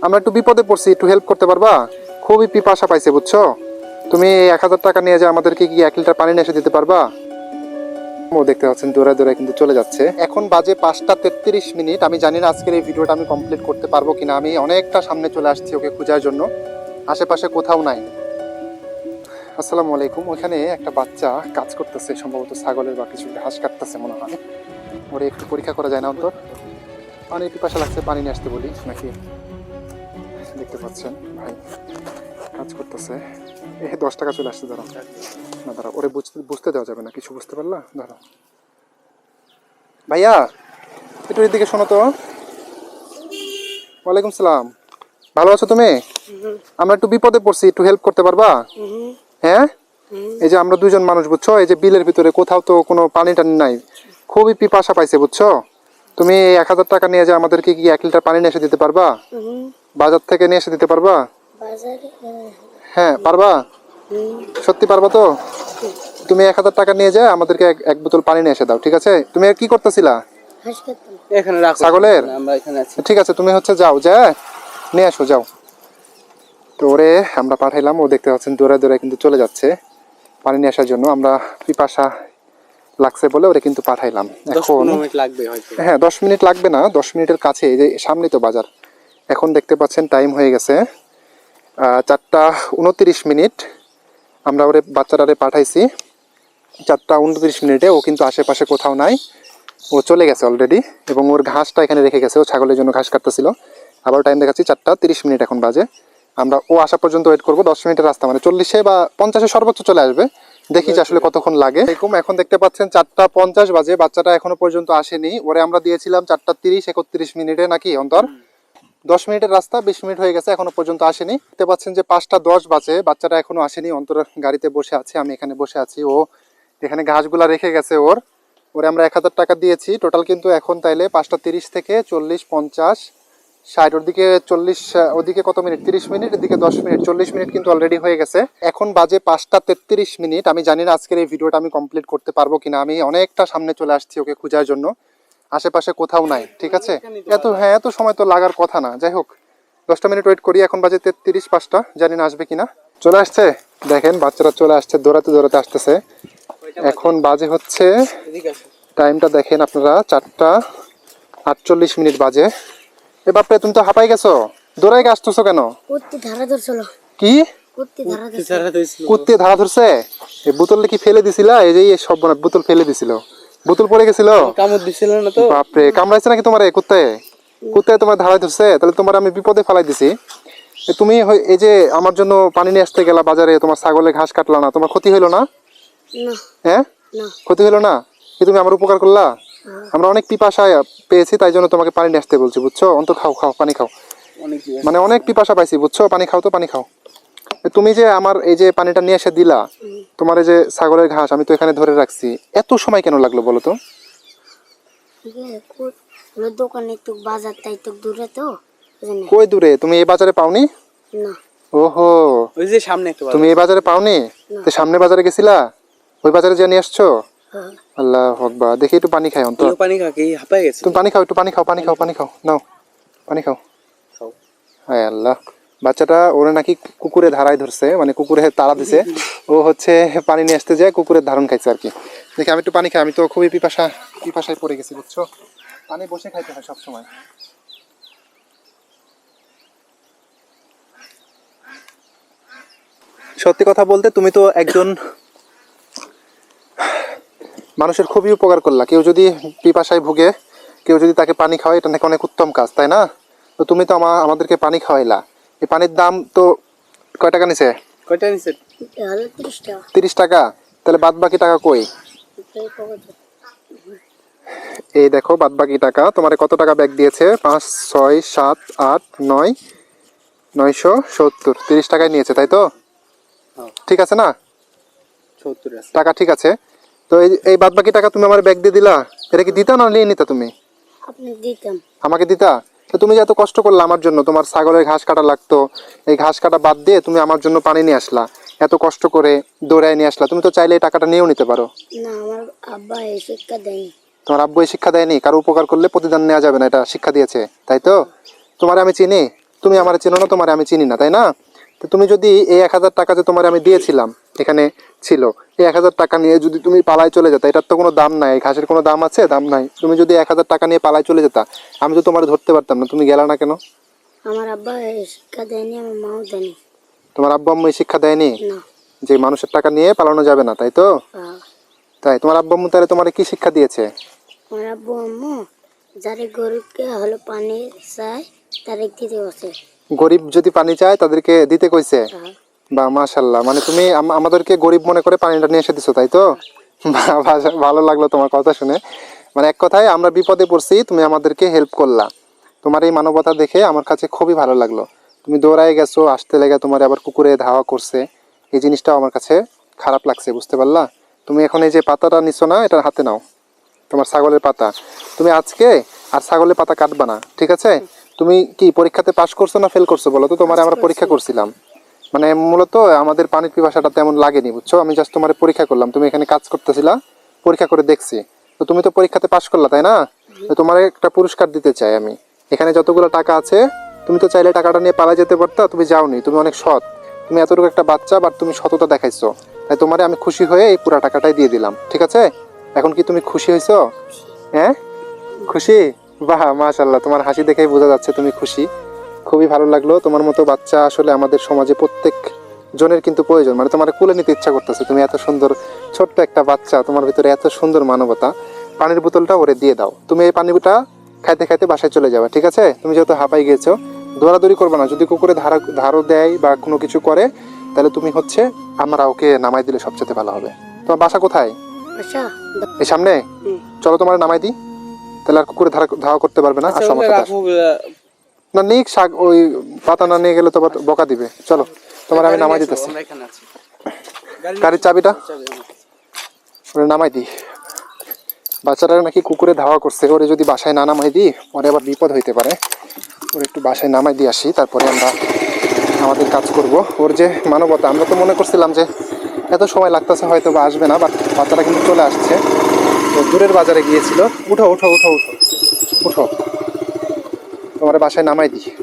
আমরা একটু বিপদে পড়ছি, একটু হেল্প করতে পারবা? খুবই পিপাসা পাইছে, বুঝছ? তুমি এক হাজার টাকা নিয়ে যা আমাদেরকে কি এক লিটার পানি নিয়ে এসে দিতে পারবা? ও দেখতে পাচ্ছেন, দৌড়ায় দৌড়ায় কিন্তু চলে যাচ্ছে। এখন বাজে পাঁচটা তেত্রিশ মিনিট। আমি জানি না আজকের এই ভিডিওটা আমি কমপ্লিট করতে পারব কিনা। আমি অনেকটা সামনে চলে আসছি ওকে খোঁজার জন্য। আশেপাশে কোথাও নাই। আসসালামু আলাইকুম। ওখানে একটা বাচ্চা কাজ করতেছে, সম্ভবত ছাগলের বা কিছু ঘাস কাটতেছে মনে হয়। ওরে একটু পরীক্ষা করা যায় না অন্তর অনেক পিপাসা লাগছে, পানি নিয়ে আসতে বলি, নাকি? দেখতে পাচ্ছেন, ভাই কাজ করতেছে। এ, দশ টাকা চলে আসছে, দাঁড়াও। না, দাঁড়াও, ওরে বুঝতে বুঝতে দেওয়া যাবে না, কিছু বুঝতে পারলা? দাঁড়াও। ভাইয়া, একটু এদিকে শোনো তো। ওয়ালাইকুম সালাম। ভালো আছো তুমি? আমরা একটু বিপদে পড়ছি, একটু হেল্প করতে পারবা? হ্যাঁ? এই যে আমরা দুজন মানুষ, বুঝছ? এই যে বিলের ভিতরে কোথাও তো কোনো পানি টানি নাই। খুবই পিপাসা পাইছে, বুঝছ? তুমি এক হাজার টাকা নিয়ে যে আমাদেরকে কি এক লিটার পানি নিয়ে এসে দিতে পারবা? বাজার থেকে নিয়ে এসে দিতে পারবা? হ্যাঁ পারবা? সত্যি পারবা তো? তুমি এক হাজার টাকা নিয়ে যা আমাদেরকে এক- বোতল পানি নিয়ে এসে দাও ঠিক আছে? তুমি কি করতেছিলা? এখানে ছাগলের? আমরা এখানে আছি। ঠিক আছে তুমি হচ্ছে যাও যা। নিয়ে আসো যাও। তো ওরে আমরা পাঠাইলাম ও দেখতে পাচ্ছেন দৌড়ে দৌড়ে কিন্তু চলে যাচ্ছে। পানি নিয়ে আসার জন্য আমরা পিপাসা লাগছে বলে ওরে কিন্তু পাঠাইলাম। এখন পনেরো মিনিট লাগবে হয়তো। হ্যাঁ দশ মিনিট লাগবে না দশ মিনিটের কাছে এই যে সামনে তো বাজার। এখন দেখতে পাচ্ছেন টাইম হয়ে গেছে চারটা উনত্রিশ মিনিট। আমরা ওরে বাচ্চাটারে পাঠাইছি। চারটা উনত্রিশ মিনিটে, ও কিন্তু আশেপাশে কোথাও নাই। ও চলে গেছে অলরেডি এবং ওর ঘাসটা এখানে রেখে গেছে। ও ছাগলের জন্য ঘাস কাটতেছিল। আবার টাইম দেখাচ্ছি, চারটা তিরিশ মিনিট এখন বাজে। আমরা, ও আসা পর্যন্ত ওয়েট করব, দশ মিনিটের রাস্তা। মানে চল্লিশে বা পঞ্চাশে সর্বোচ্চ চলে আসবে। দেখি যে আসলে কতক্ষণ লাগে। এরকম এখন দেখতে পাচ্ছেন চারটা পঞ্চাশ বাজে। বাচ্চাটা এখনও পর্যন্ত আসেনি। ওরে আমরা দিয়েছিলাম চারটা তিরিশ, একত্রিশ মিনিটে নাকি অন্তর। দশ মিনিটের রাস্তা, বিশ মিনিট হয়ে গেছে, এখনও পর্যন্ত আসেনি। দেখতে পাচ্ছেন যে পাঁচটা দশ বাজে, বাচ্চারা এখনও আসেনি, অন্তর গাড়িতে বসে আছে, আমি এখানে বসে আছি। ও এখানে ঘাসগুলা রেখে গেছে ওর। ওরে আমরা এক হাজার টাকা দিয়েছি। টোটাল কিন্তু এখন তাইলে পাঁচটা তিরিশ থেকে চল্লিশ পঞ্চাশ, ষাট ওর দিকে চল্লিশ, ওদিকে কত মিনিট? তিরিশ মিনিট, এদিকে দশ মিনিট, চল্লিশ মিনিট কিন্তু অলরেডি হয়ে গেছে। এখন বাজে পাঁচটা তেত্রিশ মিনিট। আমি জানি না আজকের এই ভিডিওটা আমি কমপ্লিট করতে পারব কিনা। আমি অনেকটা সামনে চলে আসছি ওকে খোঁজার জন্য। আশেপাশে কোথাও নাই ঠিক আছে? এত হ্যাঁ এত সময় তো লাগার কথা না। যাই হোক দশটা মিনিট ওয়েট করি এখন বাজে তেত্রিশ পাঁচটা জানি না আসবে কিনা। চলে আসছে? দেখেন বাচ্চারা চলে আসছে দৌড়াতে দৌড়াতে আসতেছে। এখন বাজে হচ্ছে টাইমটা দেখেন আপনারা চারটা আটচল্লিশ মিনিট বাজে। এ বাপরে তুমি তো হাঁপাই গেছো? দৌড়াই আসতেছো কেন? কুত্তি ধারা ধরছিল। কি? কুত্তি ধারা ধরছে? এই বোতলটা কি ফেলে দিছিলা? এই যে সব বোতল ফেলে দিছিল। বোতল পড়ে গেছিল? কামড় দিছিল না তো। বাপরে কামড়াইছে নাকি তোমার? কুত্তে? কুত্তে তোমার ধারায় ধরছে? তাহলে তোমার আমি বিপদে ফেলাই দিছি। তুমি এই যে আমার জন্য পানি নিয়ে আসতে গেলা বাজারে তোমার ছাগলে ঘাস কাটলা না তোমার ক্ষতি হইল না? না। হ্যাঁ? ক্ষতি হলো না? কি তুমি আমার উপকার করলা? আমরা অনেক পিপাসা পেয়েছি তাই জন্য তোমাকে পানি নিয়ে আসতে বলছি বুঝছ? অন্তর খাও খাও পানি খাও। মানে অনেক পিপাসা পাইছি বুঝছ? পানি খাও তো পানি খাও। তুমি যে আমার এই যে পানিটা নিয়ে এসে দিলা তোমার এই যে ছাগলের ঘাস আমি তো এখানে ধরে রাখছি এত সময় কেন লাগল বলো তো? ঠিক আছে কুত হলো দোকানে একটু বাজার তাই একটু দূরে তো কই দূরে? তুমি এই বাজারে পাওনি? না। ওহো। ওই যে সামনে একটা তুমি এই বাজারে পাওনি? তো সামনে বাজারে গেছিলা? ওই বাজারে যে নিয়ে আসছো? হ্যাঁ। আল্লাহ হকবা দেখি একটু পানি খাই অন্তর পানি গেছে? তুমি পানি খাও একটু পানি খাও পানি খাও পানি খাও। নাও পানি খাও। খাও। হায় আল্লাহ। বাচ্চাটা ওরা নাকি কুকুরে ধারায় ধরছে মানে কুকুরে তাড়া দিছে। ও হচ্ছে পানি নিয়ে আসতে যায়, কুকুরের ধারণ খাইছে আর কি। দেখি আমি একটু পানি খাই, আমি তো খুবই পিপাসা, পিপাসায় পড়ে গেছি, বুঝছ? পানি বসে খাইতে হয় সবসময়। সত্যি কথা বলতে তুমি তো একজন মানুষের খুবই উপকার করলা। কেউ যদি পিপাসায় ভুগে, কেউ যদি তাকে পানি খাওয়ায়, এটা নাকি অনেক উত্তম কাজ, তাই না? তো তুমি তো আমাদেরকে পানি খাওয়াইলা। এই পানির দাম তো কয় টাকা নিছে? কয়টা নিছে? তিরিশ টাকা। তাহলে বাদ বাকি টাকা কই? এই দেখো বাদ বাকি টাকা। তোমার কত টাকা ব্যাগ দিয়েছে? পাঁচ ছয় সাত আট নয় নয়শো সত্তর। তিরিশ টাকায় নিয়েছে তাই তো? হ্যাঁ। ঠিক আছে না? টাকা ঠিক আছে। তো এই এই বাদ বাকি টাকা তুমি আমার ব্যাগ দিয়ে দিলা? এটা কি দিতা না নিয়ে নিতা তুমি? আপনি দিতাম। আমাকে দিতা? তুমি যে এত কষ্ট করলে আমার জন্য তোমার ছাগলের ঘাস কাটা লাগতো এই ঘাস কাটা বাদ দিয়ে তুমি আমার জন্য পানি নিয়ে আসলা এত কষ্ট করে দৌড়ায় নিয়ে আসলা তুমি তো চাইলে এই টাকাটা নিয়েও নিতে পারো। না আমার আব্বা এই শিক্ষা দেয়নি। তোমার আব্বু এই শিক্ষা দেয়নি কারও উপকার করলে প্রতিদান নেওয়া যাবে না এটা শিক্ষা দিয়েছে তাই তো? তোমার আমি চিনি তুমি আমার চেনো না তোমার আমি চিনি না তাই না? তো তুমি যদি এই এক হাজার টাকা যে তোমার আমি দিয়েছিলাম এখানে ছিল। এই এক হাজার টাকা নিয়ে যদি তুমি পালায় চলে যেতা এটার তো কোনো দাম নাই ঘাসের কোনো দাম আছে? দাম নাই। তুমি যদি এক হাজার টাকা নিয়ে পালায় চলে যেতা আমি তো তোমার ধরতে পারতাম না। তুমি গেলা না কেন? আমার আব্বা শিক্ষা দেয়নি আমার মাও দেয়নি। তোমার আব্বা আম্মু শিক্ষা দেয়নি? যে মানুষের টাকা নিয়ে পালানো যাবে না তাই তো? তাই তোমার আব্বা আম্মু তাহলে তোমার কি শিক্ষা দিয়েছে? আমার আব্বু আম্মু যারে গরিবকে হলো পানি চায় তারে দিতে বসে গরিব যদি পানি চায় তাদেরকে দিতে কইছে? বা মাশাল্লাহ মানে তুমি আমাদেরকে গরিব মনে করে পানিটা নিয়ে এসে দিছো তাই তো? ভালো লাগল তোমার কথা শুনে। মানে এক কথায় আমরা বিপদে পড়ছি তুমি আমাদেরকে হেল্প করলা। তোমার এই মানবতা দেখে আমার কাছে খুবই ভালো লাগল। তুমি দৌড়ায় গেছো আসতে লেগে তোমার আবার কুকুরে ধাওয়া করছে। এই জিনিসটাও আমার কাছে খারাপ লাগছে বুঝতে পারলা? তুমি এখন এই যে পাতাটা নিছো না এটা হাতে নাও। তোমার ছাগলের পাতা। তুমি আজকে আর ছাগলের পাতা কাটবা না ঠিক আছে? তুমি কি পরীক্ষাতে পাশ করছ না ফেল করছ বলো তো? তোমার আমরা পরীক্ষা করছিলাম। মানে মূলত আমাদের পানির পিপাসাটা তেমন লাগেনি, বুঝছ? আমি জাস্ট তোমার পরীক্ষা করলাম, তুমি এখানে কাজ করতেছিলা, পরীক্ষা করে দেখছি। তো তুমি তো পরীক্ষাতে পাশ করলা, তাই না? তোমার একটা পুরস্কার দিতে চাই আমি। এখানে যতগুলো টাকা আছে, তুমি তো চাইলে টাকাটা নিয়ে পালা যেতে পারতা, তুমি যাওনি, তুমি অনেক সৎ। তুমি এতটুকু একটা বাচ্চা বাট তুমি সততা দেখাইছো। তাই তোমারে আমি খুশি হয়ে এই পুরা টাকাটাই দিয়ে দিলাম, ঠিক আছে? এখন কি তুমি খুশি হয়েছো হ্যাঁ? খুশি? বাহ মাশাল্লাহ তোমার হাসি দেখেই বোঝা যাচ্ছে তুমি খুশি। খুবই ভালো লাগল। তোমার মতো বাচ্চা আসলে আমাদের সমাজে প্রত্যেক জনের কিন্তু প্রয়োজন। মানে তোমার কুলে নিতে ইচ্ছা করতেছে। তুমি এত সুন্দর ছোট্ট একটা বাচ্চা তোমার ভিতরে এত সুন্দর মানবতা। পানির বোতলটা ওরে দিয়ে দাও। তুমি এই পানিটা খাইতে খাইতে বাসায় চলে যাবে ঠিক আছে? তুমি যেহেতু হাঁপাই গিয়েছো দৌড়াদৌড়ি করবে না। যদি কুকুরে ধারা ধারও দেয় বা কোনো কিছু করে তাহলে তুমি হচ্ছে আমরা ওকে নামাই দিলে সবচেয়ে ভালো হবে। তোমার বাসা কোথায়? এই সামনে? চলো তোমার নামাই দিই। তাহলে আর কুকুরে ধারা ধাওয়া করতে পারবে না। আর আচ্ছা, সমস্যা না, নিক, শাক, ওই পাতা না নিয়ে গেলে তো বকা দিবে। চলো, তোমার আমি নামাই দিতেছি। গাড়ির চাবিটা? নামাই দিই। বাচ্চারা নাকি কুকুরে ধাওয়া করছে, ওরে যদি বাসায় না নামাই দিই পরে আবার বিপদ হইতে পারে। ওরে একটু বাসায় নামাই দিয়ে আসি, তারপরে আমরা আমাদের কাজ করব। ওর যে মানবতা, আমরা তো মনে করছিলাম যে এত সময় লাগতেছে হয়তো বা আসবে না, বাট বাচ্চাটা কিন্তু চলে আসছে। তো দূরের বাজারে গিয়েছিল। উঠো উঠো উঠো উঠো। উঠো। তোমার বাসায় নামাই দিই